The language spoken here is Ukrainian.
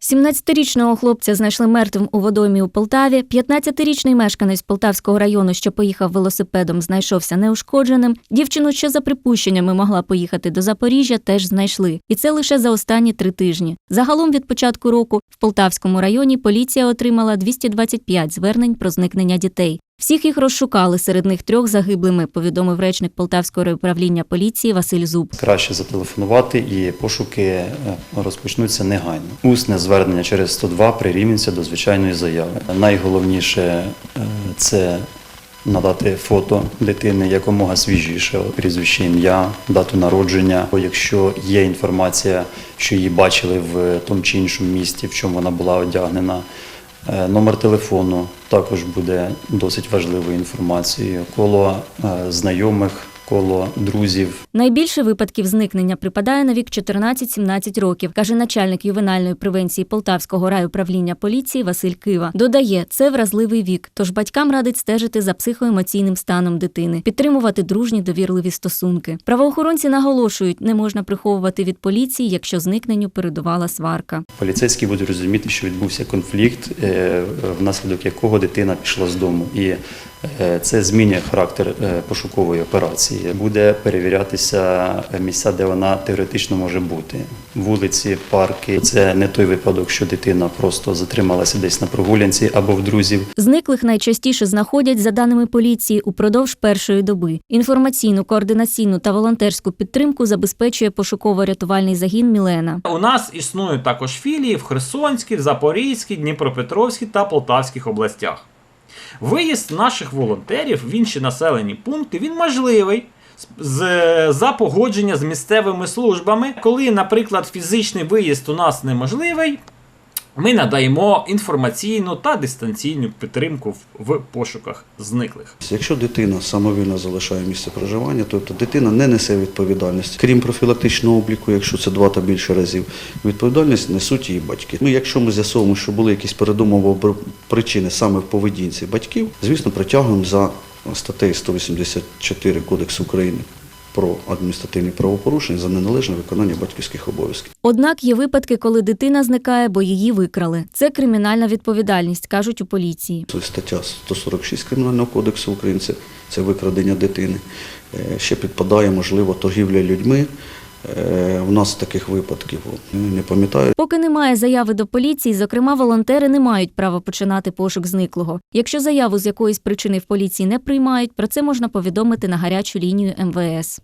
17-річного хлопця знайшли мертвим у водоймі у Полтаві. 15-річний мешканець Полтавського району, що поїхав велосипедом, знайшовся неушкодженим. Дівчину, що за припущеннями могла поїхати до Запоріжжя, теж знайшли. І це лише за останні три тижні. Загалом від початку року в Полтавському районі поліція отримала 225 звернень про зникнення дітей. Всіх їх розшукали, серед них трьох загиблими, повідомив речник Полтавського райуправління поліції Василь Зуб. Краще зателефонувати і пошуки е, розпочнуться негайно. Усне звернення через 102 прирівнюється до звичайної заяви. Найголовніше е, це надати фото дитини якомога свіжіше, прізвище ім'я, дату народження. Якщо є інформація, що її бачили в тому чи іншому місті, в чому вона була одягнена. Е, Номер телефону також буде досить важливою інформацією. Коло е, знайомих, коло друзів, Найбільше випадків зникнення припадає на вік 14-17 років, каже начальник ювенальної превенції Полтавського райуправління поліції Василь Кива. Додає, це вразливий вік, тож батькам радить стежити за психоемоційним станом дитини, підтримувати дружні довірливі стосунки. Правоохоронці наголошують, не можна приховувати від поліції, якщо зникненню передувала сварка. поліцейські будуть розуміти, що відбувся конфлікт, е, внаслідок якого дитина пішла з дому. І е, це змінює характер е, пошукової операції. Буде перевірятися місця, де вона теоретично може бути. Вулиці, парки. Це не той випадок, що дитина просто затрималася десь на прогулянці або в друзів. Зниклих найчастіше знаходять, за даними поліції, упродовж першої доби. Інформаційну, координаційну та волонтерську підтримку забезпечує пошуково-рятувальний загін Мілена. У нас існують також філії в Херсонській, в Запорізькій, Дніпропетровській та Полтавських областях. Виїзд наших волонтерів в інші населені пункти він можливий з, за погодження з місцевими службами. Коли, наприклад, фізичний виїзд у нас неможливий, ми надаємо інформаційну та дистанційну підтримку в, пошуках зниклих. Якщо дитина самовільно залишає місце проживання, то, то дитина не несе відповідальності. Крім профілактичного обліку, якщо це два та більше разів, відповідальність несуть її батьки. Ну, якщо ми з'ясовуємо, що були якісь передумови причини саме в поведінці батьків, звісно, притягуємо за статтею 184 Кодексу України про адміністративні правопорушення за неналежне виконання батьківських обов'язків. Однак є випадки, коли дитина зникає, бо її викрали. Це кримінальна відповідальність, кажуть у поліції. Це стаття 146 Кримінального кодексу України, це, викрадення дитини. Е, Ще підпадає, можливо, торгівля людьми. Е, У нас таких випадків не пам'ятаю. Поки немає заяви до поліції, зокрема, волонтери не мають права починати пошук зниклого. Якщо заяву з якоїсь причини в поліції не приймають, про це можна повідомити на гарячу лінію МВС.